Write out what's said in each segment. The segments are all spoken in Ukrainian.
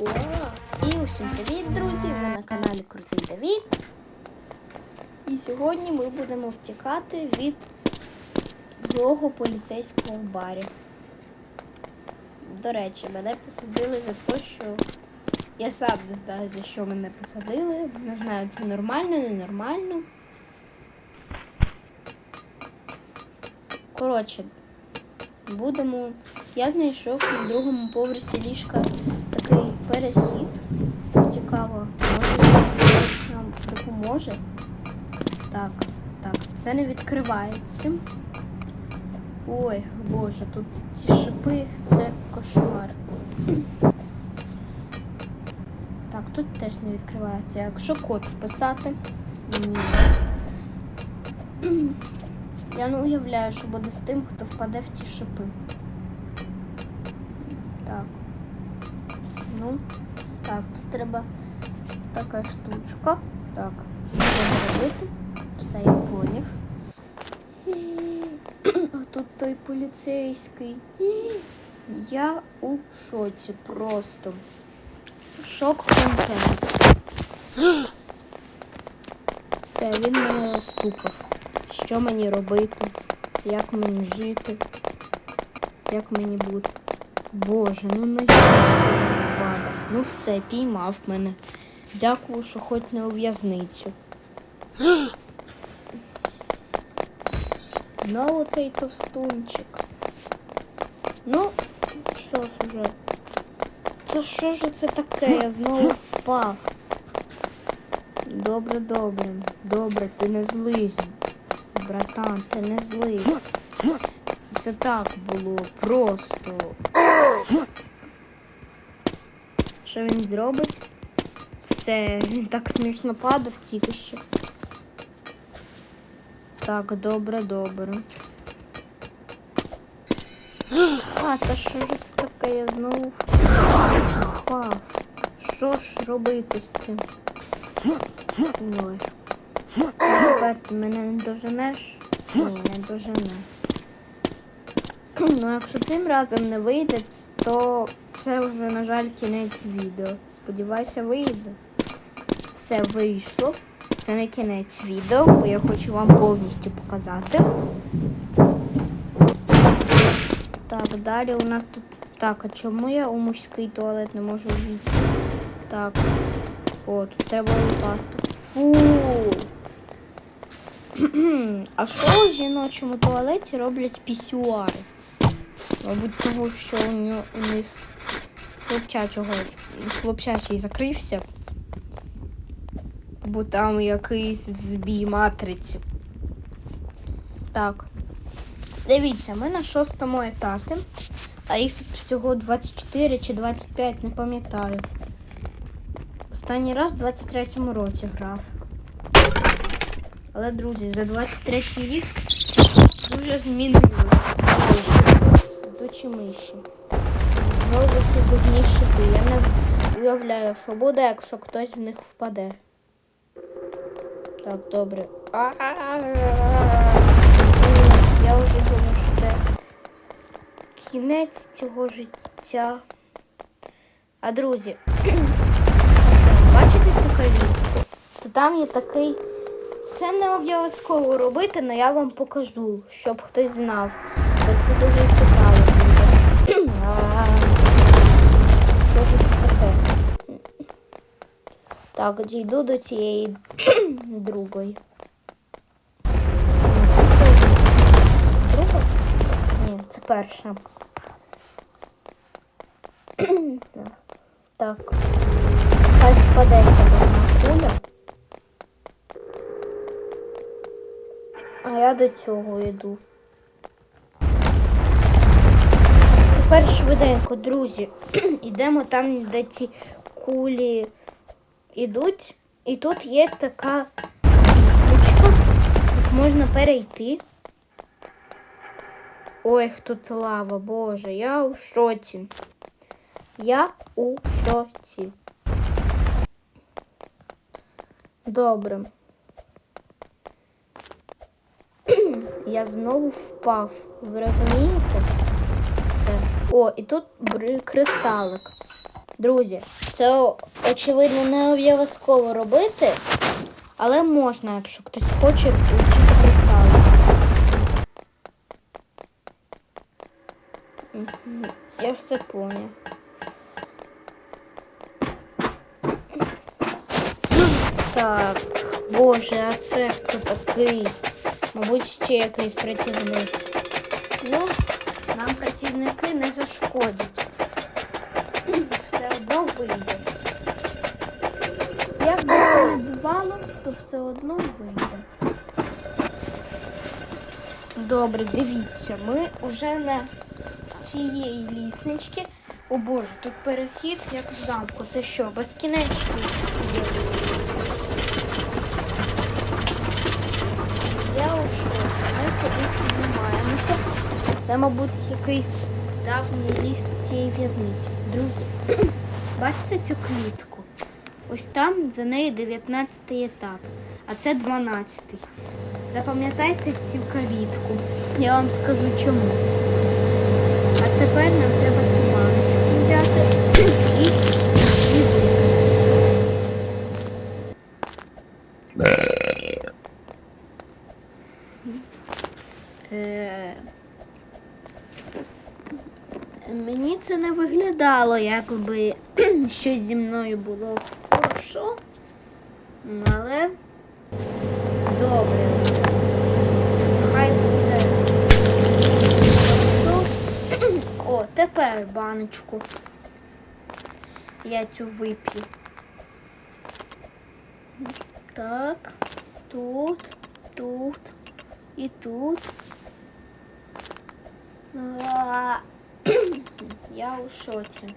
О, і усім привіт, друзі! Ви на каналі Крутий Давід. І сьогодні ми будемо втікати від злого поліцейського в барі. До речі, мене посадили за те, що я сам не знаю, за що мене посадили. Не знаю, це нормально, ненормально. Коротше, будемо. Я знайшов на другому поверсі ліжка такий перехід. Цікаво, може нам допоможе. Так, так, це не відкривається. Ой, боже, тут ці шипи, це кошмар. Так, тут теж не відкривається. Якщо код вписати, ні. Я не уявляю, що буде з тим, хто впаде в ці шипи. Так. Ну, так, тут треба така штучка. Так, що робити? Все. А тут той поліцейський. Я у шоці просто. Шок контент. Все, він мене розстукав. Що мені робити? Як мені жити? Як мені бути? Боже, ну на падав. Ну все, піймав мене. Дякую, що хоч не у в'язницю. Знову цей товстунчик. Ну, що ж уже? Та що ж це таке? Я знову впав. Добре, добре. Добре, ти не злизь. Братан, ти не злизь. Це так було просто. Що він зробить? Все, він так смішно падав тільки що. Так, добре, добре. А, та що ж це таке? Я знову впав. Що ж робити з цим? Ой. Тепер ти мене не доженеш? Ні, не дожене. Ну, якщо цим разом не вийде, то це вже, на жаль, кінець відео. Сподіваюся, вийде. Все вийшло. Це не кінець відео, бо я хочу вам повністю показати. Так, далі у нас тут. Так, а чому я у мужський туалет не можу війти? Так. О, тут треба лопати. Фу. А що у жіночому туалеті роблять пісюари? Мабуть, того, що у них хлопчачого, хлопчачий закрився. Бо там якийсь збій матриці. Так. Дивіться, ми на шостому етапі, а їх тут всього 24 чи 25, не пам'ятаю. Останній раз в 23-му році грав. Але, друзі, за 23-й рік дуже змінилося до миші. Ці дурні шипи. Я не уявляю, що буде, якщо хтось в них впаде. Так, добре. Я вже думаю, що це кінець цього життя. А друзі, бачите цю калітку? То там є такий. Це не обов'язково робити, але я вам покажу, щоб хтось знав. Це дуже Так, дійду до цієї другої. Друга? Ні, це перша. Так. Хай впадеться одна куля. А я до цього йду. Тепер швиденько, друзі. Ідемо там, де ці кулі йдуть. І тут є така лісточка. Тут можна перейти. Ой, тут лава, боже, я у шоці. Я у шоці. Добре. Я знову впав. Ви розумієте? Це. О, і тут кристалик. Друзі, Це очевидно не обов'язково робити, але можна, якщо хтось хоче вчити кристали. Я все поняв. Так, боже, а це хто такий? Мабуть, ще якийсь працівник. Ну, нам працівники не зашкодять. Вийде. Як би це не бувало, то все одно вийде. Добре, дивіться, ми вже на цієї ліснички. О боже, тут перехід як в замку. Це що, безкінечний? Я у шоці. Ми кудись піднімаємося. Це, мабуть, якийсь давній ліфт цієї в'язниці. Друзі, бачите цю клітку? Ось там за нею 19 етап, а це 12. Запам'ятайте цю калітку. Я вам скажу чому. А тепер нам треба цю баночку взяти і. Е, Мені це не виглядало, якби щось зі мною було хорошо. Але добре. Хай буде. О, тепер баночку. Я цю вип'ю. Так, тут, тут і тут. Я у шоці.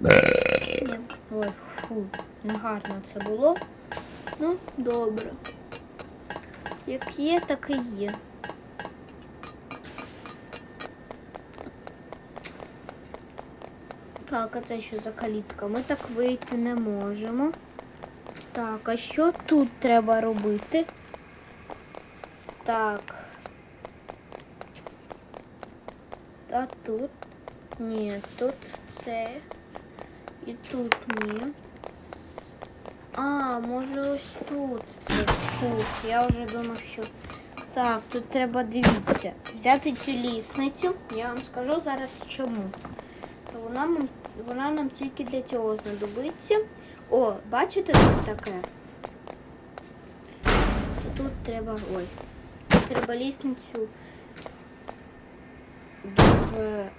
Ні. Ой, фу, негарно це було. Ну, добре. Як є, так і є. Так, а це що за калітка? Ми так вийти не можемо. Так, а що тут треба робити? Так. А тут? Ні, тут це. І тут ні. А, може ось тут. Тут. Я вже думав, що. Так, тут треба дивіться. Взяти цю лісницю. Я вам скажу зараз чому. Вона, вона нам тільки для цього знадобиться. О, бачите тут таке? Тут треба. Ой. Тут треба лісницю дуже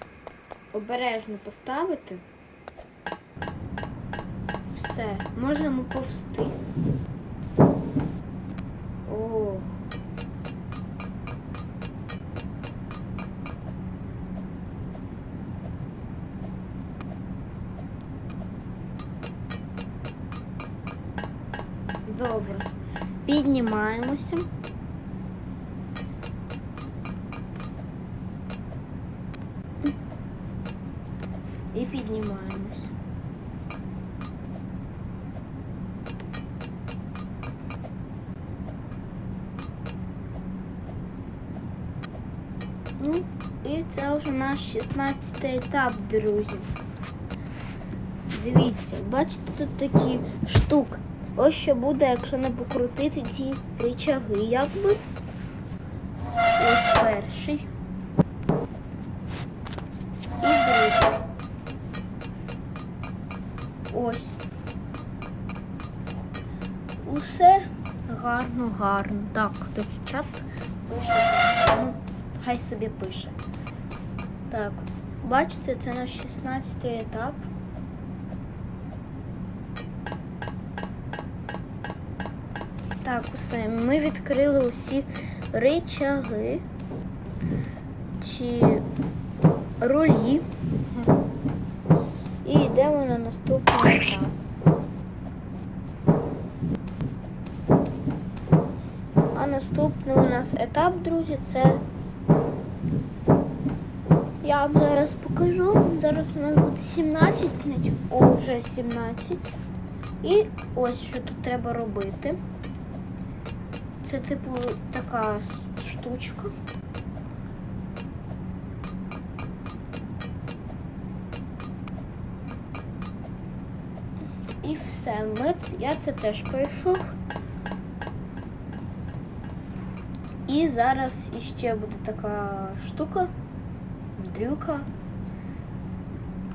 обережно поставити. Все, можемо повсти. О. Добре. Піднімаємося. І піднімаємось. І це вже наш 16 етап, друзі. Дивіться, бачите, тут такі штуки. Ось що буде, якщо не покрутити ці рычаги, якби. Ось перший. І другий. Ось. Усе гарно, гарно. Так, хтось в чат пише. Ну, хай собі пише. Так, бачите, це наш 16 етап. Так, усе. Ми відкрили усі ричаги чи рулі. І йдемо на наступний етап. А наступний у нас етап, друзі, це я вам зараз покажу. Зараз у нас буде 17, навіть о, вже 17. І ось що тут треба робити. Це типу така штучка. І все. Ми, я це теж пройшов. І зараз іще буде така штука. Дрюка.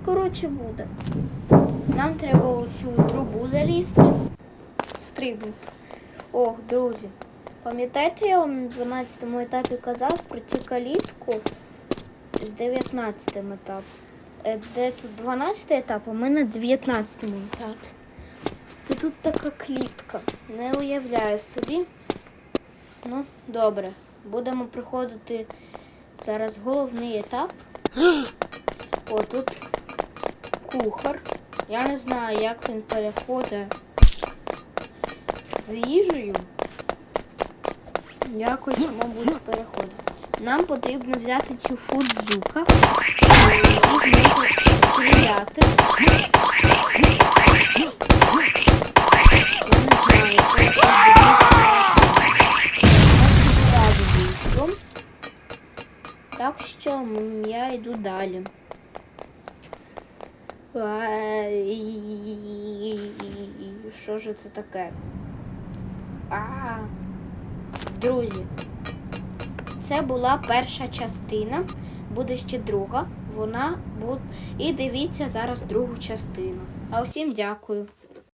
Коротше буде. Нам треба у цю трубу залізти. Стрибнути. Ох, друзі. Пам'ятаєте, я вам на 12 етапі казав про цю калітку з 19 етапом. Е, Де тут 12 етап, а ми на 19 етапі. Це тут така клітка. Не уявляю собі. Ну, добре. Будемо проходити зараз головний етап. О, тут кухар. Я не знаю, як він переходить з їжею. Якось, мабуть, переходить. Нам потрібно взяти цю фудзука стріляти. Так що я йду далі. Що ж це таке? А, друзі, це була перша частина, буде ще друга. Вона буде. І дивіться зараз другу частину. А усім дякую.